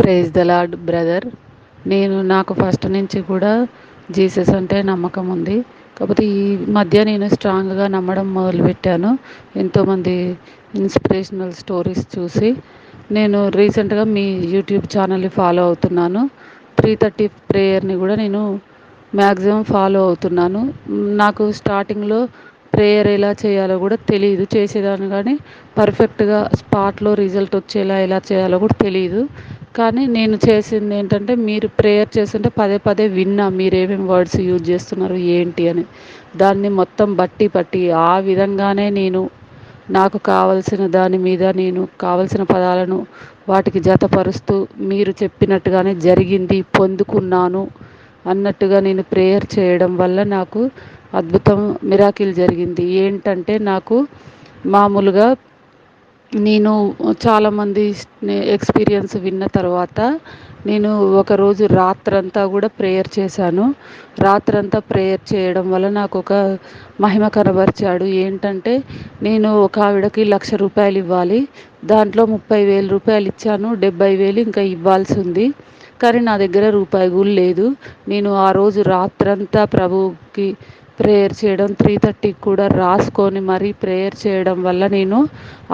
Praise the lord brother నేను నాకు first నుంచి కూడా జీసస్ అంటే నమ్మకం ఉంది. కాకపోతే ఈ మధ్య నేను స్ట్రాంగ్గా నమ్మడం మొదలుపెట్టాను. ఎంతోమంది ఇన్స్పిరేషనల్ స్టోరీస్ చూసి నేను రీసెంట్గా మీ యూట్యూబ్ ఛానల్ని ఫాలో అవుతున్నాను. త్రీ థర్టీ ప్రేయర్ని కూడా నేను మ్యాక్సిమం ఫాలో అవుతున్నాను. నాకు స్టార్టింగ్లో ప్రేయర్ ఎలా చేయాలో కూడా తెలియదు చేసేదాన్ని కానీ పర్ఫెక్ట్గా స్పాట్లో రిజల్ట్ వచ్చేలా ఎలా చేయాలో కూడా తెలియదు కానీ నేను చేసింది ఏంటంటే మీరు ప్రేయర్ చేస్తుంటే పదే పదే విన్నా మీరు ఏమేమి వర్డ్స్ యూజ్ చేస్తున్నారు ఏంటి అని. దాన్ని మొత్తం బట్టి పట్టి ఆ విధంగానే నేను నాకు కావలసిన దాని మీద నేను కావలసిన పదాలను వాటికి జతపరుస్తూ మీరు చెప్పినట్టుగానే జరిగింది పొందుకున్నాను. అన్నట్టుగా నేను ప్రేయర్ చేయడం వల్ల నాకు అద్భుతం మిరాకిల్ జరిగింది. ఏంటంటే నాకు మామూలుగా నేను చాలామంది ఎక్స్పీరియన్స్ విన్న తర్వాత నేను ఒకరోజు రాత్రంతా కూడా ప్రేయర్ చేశాను. రాత్రంతా ప్రేయర్ చేయడం వల్ల నాకు ఒక మహిమ కనబరిచాడు. ఏంటంటే నేను ఒక ఆవిడకి లక్ష రూపాయలు ఇవ్వాలి. దాంట్లో ముప్పై వేల రూపాయలు ఇచ్చాను. డెబ్బై వేలు ఇంకా ఇవ్వాల్సి ఉంది. కానీ నా దగ్గర రూపాయి కూడా లేదు. నేను ఆ రోజు రాత్రంతా ప్రభువుకి ప్రేయర్ చేయడం త్రీ థర్టీకి కూడా రాసుకొని మరీ ప్రేయర్ చేయడం వల్ల నేను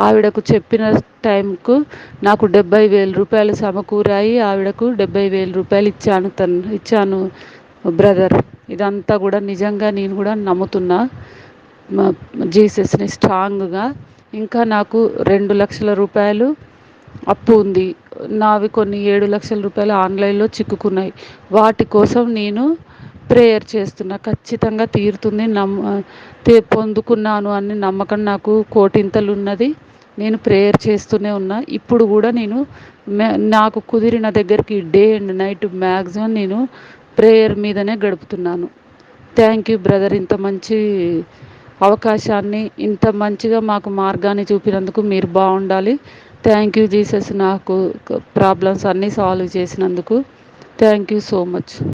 ఆవిడకు చెప్పిన టైంకు నాకు డెబ్బై వేల రూపాయలు సమకూరాయి. ఆవిడకు డెబ్బై వేల రూపాయలు ఇచ్చాను తను ఇచ్చాను బ్రదర్. ఇదంతా కూడా నిజంగా నేను కూడా నమ్ముతున్నా. జీసస్ని స్ట్రాంగ్గా ఇంకా నాకు రెండు లక్షల రూపాయలు అప్పు ఉంది. నావి కొన్ని ఏడు లక్షల రూపాయలు ఆన్లైన్లో చిక్కుకున్నాయి. వాటి కోసం నేను ప్రేయర్ చేస్తున్నా. ఖచ్చితంగా తీరుతుంది. నమ్మ పొందుకున్నాను అని నమ్మకం నాకు కోటింతలు ఉన్నది నేను ప్రేయర్ చేస్తూనే ఉన్నా. ఇప్పుడు కూడా నేను నాకు కుదిరిన దగ్గరికి డే అండ్ నైట్ మ్యాక్సిమం నేను ప్రేయర్ మీదనే గడుపుతున్నాను. Thank you brother. ఇంత మంచి అవకాశాన్ని ఇంత మంచిగా మాకు మార్గాన్ని చూపినందుకు మీరు బాగుండాలి. థ్యాంక్ యూ జీసస్ నాకు ప్రాబ్లమ్స్ అన్నీ సాల్వ్ చేసినందుకు థ్యాంక్ యూ సో మచ్